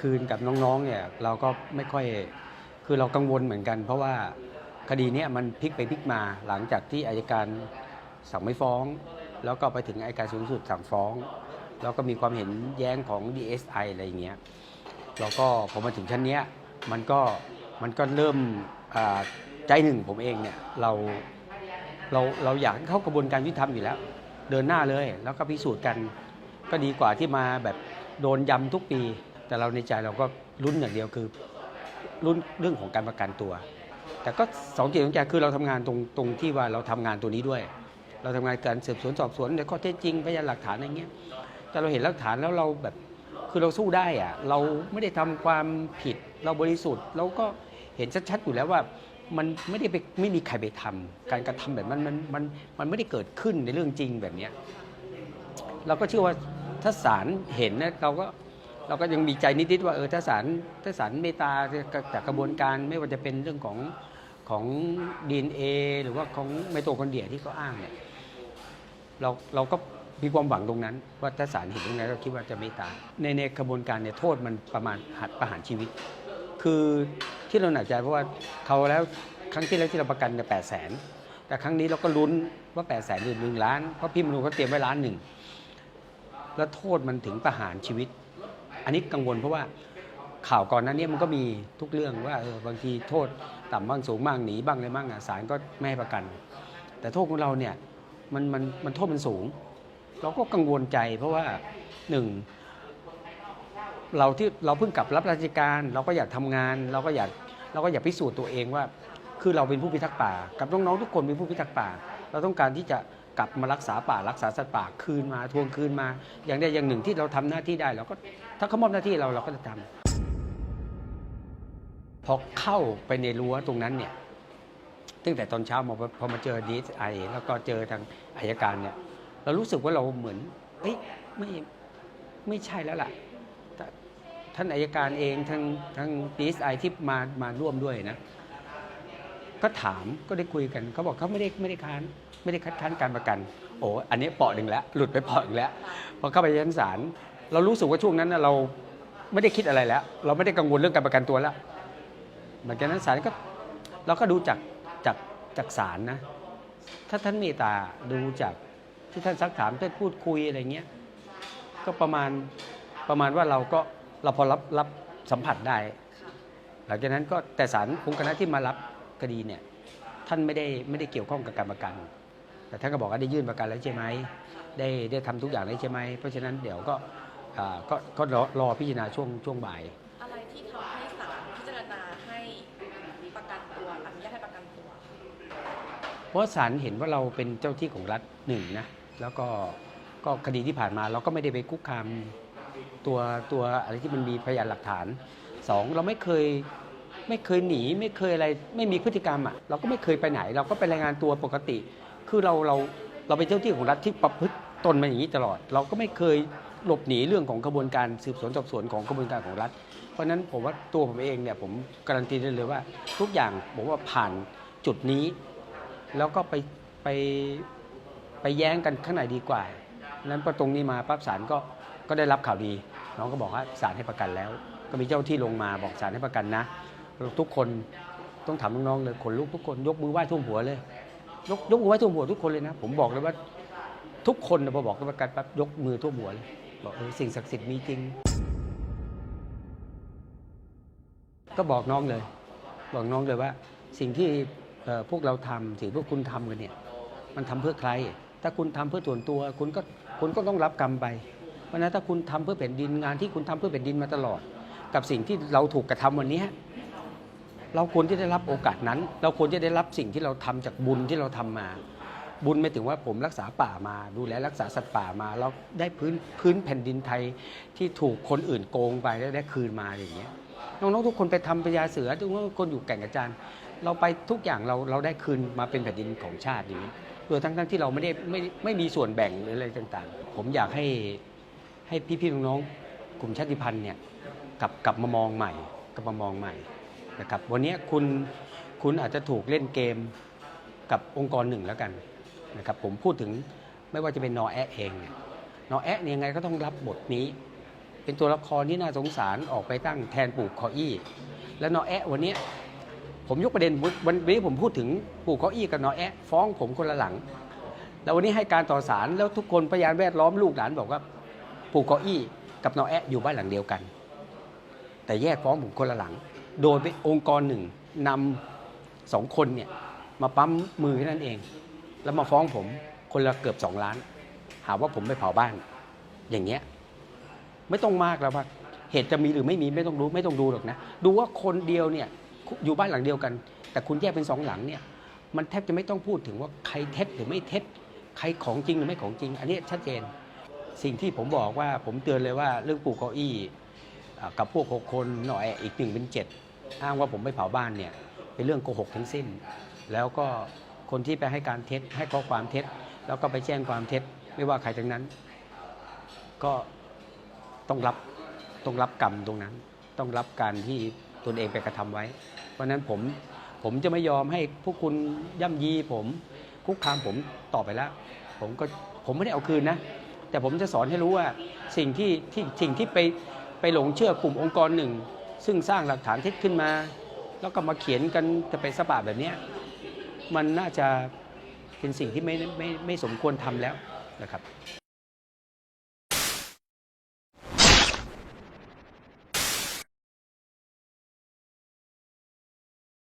คืนกับน้องๆเนี่ยเราก็ไม่ค่อยคือเรากังวลเหมือนกัน เพราะว่าคดีเนี้ยมันพลิกไปพลิกมาหลังจากที่อายการสั่งไม่ฟ้อง แล้วก็ไปถึงอายการสูงสุดสั่งฟ้อง แล้วก็มีความเห็นแย้งของ DSI อะไรอย่างเงี้ยแล้วก็พอมาถึงชั้นเนี้ยมันก็มันก็เริ่มใจหนึ่งผมเองเนี่ยเราเราเราอยากเข้ากระบวนการยุติธรรมอยู่แล้ว เดินหน้าเลย แล้วก็พิสูจน์กันก็ดีกว่าที่มาแบบโดนยำทุกปี แต่เราในใจเราก็ลุ้นอย่างเดียวคือลุ้นเรื่องของการประกันตัว แต่ก็สองจิตสองใจคือเราทำงานตรงตรงที่ว่าเราทำงานตัวนี้ด้วย เราทำงานการสืบสวนสอบสวนในข้อเท็จจริงพยานหลักฐานอะไรเงี้ยแต่เราเห็นหลักฐานแล้วเราแบบคือเราสู้ได้อะเราไม่ได้ทำความผิดเราบริสุทธิ์เราก็เห็นชัดๆอยู่แล้วว่ามันไม่ได้ไปไม่มีใครไปทำการกระทำแบบนั้นมันมันมันไม่ได้เกิดขึ้นในเรื่องจริงแบบเนี้ยเราก็เชื่อว่าถ้าศาลเห็นนะเราก็ เราก็ยังมีใจนิดๆว่าเออถ้าศาลถ้าศาลเมตตาจากกระบวนการไม่ว่าจะเป็นเรื่องของของดีเอหรือว่าของไมโตคอนเดรียที่เขาอ้างเนี่ยเราเราก็มีความหวังตรงนั้น ว่าถ้าศาลเห็นตรงนั้นเราคิดว่าจะเมตตาในในกระบวนการเนี่ยโทษมันประมาณหัดประหารชีวิต คือที่เราหนักใจเพราะว่าเขาแล้วครั้งที่แล้วที่เราประกันเนี่ยแปดแสนแต่ครั้งนี้เราก็ลุ้นว่าแปดแสนหรือหนึ่งล้านเพราะพี่มนูเขาเตรียมไว้ล้านหนึ่งแล้วโทษมันถึงประหารชีวิต อันนี้กังวลเพราะว่าข่าวก่อนหนั้นเนี่ยมันก็มีทุกเรื่องว่าเออบางทีโทษต่ำบ้างสูงบ้างหนีบ้างอะไรบ้างอะศาลก็ไม่ให้ประกัน แต่โทษของเราเนี่ยมันมันมันโทษมันสูง เราก็กังวลใจเพราะว่าหนึ่งเราที่เราเพิ่งกลับรับราชการ เราก็อยากทำงาน เราก็อยากเราก็อยากพิสูจน์ตัวเองว่า คือเราเป็นผู้พิทักษ์ป่า กับน้องๆทุกคนเป็นผู้พิทักษ์ป่า เราต้องการที่จะ กลับมารักษาป่ารักษาสัตว์ป่าคืนมาทวงคืนมา อย่างใดอย่างหนึ่งที่เราทำหน้าที่ได้เราก็ถ้าเขามอบหน้าที่เราเราก็จะทำพอเข้าไปในรั้วตรงนั้นเนี่ยตั้งแต่ตอนเช้ามาพอมาเจอดีไอแล้วก็เจอทางอายการเนี่ย เรารู้สึกว่าเราเหมือนเอ้ยไม่ไม่ใช่แล้วล่ะท่านอายการเองทางทางดีไอที่มามาร่วมด้วยนะ ก็ถามก็ได้คุยกันเขาบอกเขาไม่ได้ไม่ได้ค้าน ไม่ได้คัดค้านการประกัน โอ้อันนี้เปาะหนึ่งแล้ว หลุดไปเปาะหนึ่งแล้วพอเข้าไปชั้นศาลเรารู้สึกว่าช่วงนั้นเราไม่ได้คิดอะไรแล้ว เราไม่ได้กังวลเรื่องการประกันตัวแล้วหลังจากนั้นศาลก็เราก็ดูจากจากจากศาลนะ ถ้าท่านเมตตาดูจากที่ท่านซักถามท่านพูดคุยอะไรเงี้ยก็ประมาณประมาณว่าเราก็เราพอรับรับสัมผัสได้ หลังจากนั้นก็แต่ศาลคงคณะที่มารับคดีเนี่ยท่านไม่ได้ไม่ได้เกี่ยวข้องกับการประกัน แต่ท่านก็บอกว่าได้ยื่นประกันแล้วใช่ไหมได้ได้ทำทุกอย่างแล้วใช่ไหมเพราะฉะนั้นเดี๋ยวก็อ่าก็ก็รอรอพิจารณาช่วงช่วงบ่าย อะไรที่ทำให้ศาลพิจารณาให้ประกันตัวอนุญาตให้ประกันตัว เพราะศาลเห็นว่าเราเป็นเจ้าที่ของรัฐหนึ่งนะแล้วก็ก็คดีที่ผ่านมาเราก็ไม่ได้ไปคุกคามตัวตัวอะไรที่มันมีพยานหลักฐานสองเราไม่เคยไม่เคยหนีไม่เคยอะไรไม่มีพฤติกรรมอะเราก็ไม่เคยไปไหน เราก็ไปรายงานตัวปกติ คือเราเราเราเป็นเจ้าที่ของรัฐที่ประพฤติตนมาอย่างนี้ตลอด เราก็ไม่เคยหลบหนีเรื่องของกระบวนการสืบสวนสอบสวนของกระบวนการของรัฐ เพราะฉะนั้นผมว่าตัวผมเองเนี่ยผมการันตีได้เลยว่า ทุกอย่างผมว่าผ่านจุดนี้ แล้วก็ไปไปไปแย้งกันข้างในดีกว่านั้นพอตรงนี้มาปั๊บศาลก็ก็ได้รับข่าวดี น้องก็บอกว่าศาลให้ประกันแล้ว ก็มีเจ้าที่ลงมาบอกศาลให้ประกันนะ ทุกคนต้องถามน้องๆเลยขนลุกทุกคนยกมือไหว้ท่วมหัวเลย ยกยกมือไหว้ท่วมหัวทุกคนเลยนะ ผมบอกเลยว่าทุกคนนะพอบอกประกันปั๊บยกมือท่วมหัวเลยบอกเออสิ่งศักดิ์สิทธิ์มีจริง ก็บอกน้องเลย บอกน้องเลยว่า สิ่งที่เอ่อพวกเราทำสิ่งที่พวกคุณทำกันเนี่ย มันทำเพื่อใคร ถ้าคุณทำเพื่อส่วนตัว คุณก็คุณก็ต้องรับกรรมไป เพราะฉะนั้นถ้าคุณทำเพื่อแผ่นดินงานที่คุณทำเพื่อแผ่นดินมาตลอด กับสิ่งที่เราถูกกระทำวันนี้ เราควรที่ได้รับโอกาสนั้น เราควรจะได้รับสิ่งที่เราทำจากบุญที่เราทำมา บุญไม่ถึงว่าผมรักษาป่ามา ดูแลรักษาสัตว์ป่ามาเราได้พื้นพื้นแผ่นดินไทยที่ถูกคนอื่นโกงไปแล้วได้คืนมาอย่างเงี้ยน้องๆทุกคนไปทำพญาเสือทุกคนอยู่แก่งกระจานเราไปทุกอย่างเราเราได้คืนมาเป็นแผ่นดินของชาติอย่างนี้โดยทั้งทั้งที่เราไม่ได้ไม่ไม่มีส่วนแบ่งหรืออะไรต่าง ๆ ผมอยากให้ให้พี่ๆน้องๆกลุ่มชาติพันธุ์เนี่ยกลับกลับมามองใหม่กลับมามองใหม่ นะครับวันนี้คุณคุณอาจจะถูกเล่นเกมกับองค์กรหนึ่งแล้วกันนะครับผมพูดถึงไม่ว่าจะเป็นนอแอะเองเนี่ยนอแอะเนี่ยยังไงก็ต้องรับบทนี้ เป็นตัวละครที่น่าสงสารออกไปตั้งแทนปู่คออี้ แล้วนอแอะวันนี้ผมยกประเด็นวันนี้ผมพูดถึงปู่คออี้กับนอแอะฟ้องผมคนละหลัง แล้ววันนี้ให้การต่อศาลแล้วทุกคนพยานแวดล้อมลูกหลานบอกว่าปู่คออี้กับนอแอะอยู่บ้านหลังเดียวกัน แต่แยกฟ้องผมคนละหลัง โดยเป็นองค์กรหนึ่งนำสองคนเนี่ยมาปั๊มมือแค่นั้นเอง แล้วมาฟ้องผมคนละเกือบสองล้าน หาว่าผมไปเผาบ้าน อย่างเงี้ยไม่ต้องมากแล้วว่าเหตุจะมีหรือไม่มีไม่ต้องรู้ไม่ต้องดูหรอกนะ ดูว่าคนเดียวเนี่ยอยู่บ้านหลังเดียวกัน แต่คุณแยกเป็นสองหลังเนี่ยมันแทบจะไม่ต้องพูดถึงว่าใครเท็จหรือไม่เท็จใครของจริงหรือไม่ของจริง อันนี้ชัดเจน สิ่งที่ผมบอกว่าผมเตือนเลยว่าเรื่องปลูกเก้าอี้กับพวกหกคนหน่อยอีกหนึ่งเป็นเจ็ด อ้างว่าผมไปเผาบ้านเนี่ยเป็นเรื่องโกหกทั้งสิ้น แล้วก็คนที่ไปให้การเท็จให้ข้อความเท็จ แล้วก็ไปแจ้งความเท็จ ไม่ว่าใครทั้งนั้น ก็ต้องรับต้องรับกรรมตรงนั้น ต้องรับการที่ตนเองไปกระทำไว้ เพราะฉะนั้นผมผมจะไม่ยอมให้พวกคุณย่ำยีผมคุกคามผมต่อไปแล้ว ผมก็ผมไม่ได้เอาคืนนะ แต่ผมจะสอนให้รู้ว่าสิ่งที่ที่สิ่งที่ไปไปหลงเชื่อกลุ่มองค์กรหนึ่ง ซึ่งสร้างหลักฐานเท็จขึ้นมา แล้วก็มาเขียนกันจะไปสบาแบบนี้มันน่าจะเป็นสิ่งที่ไม่ไม่ไม่สมควรทำแล้วนะครับ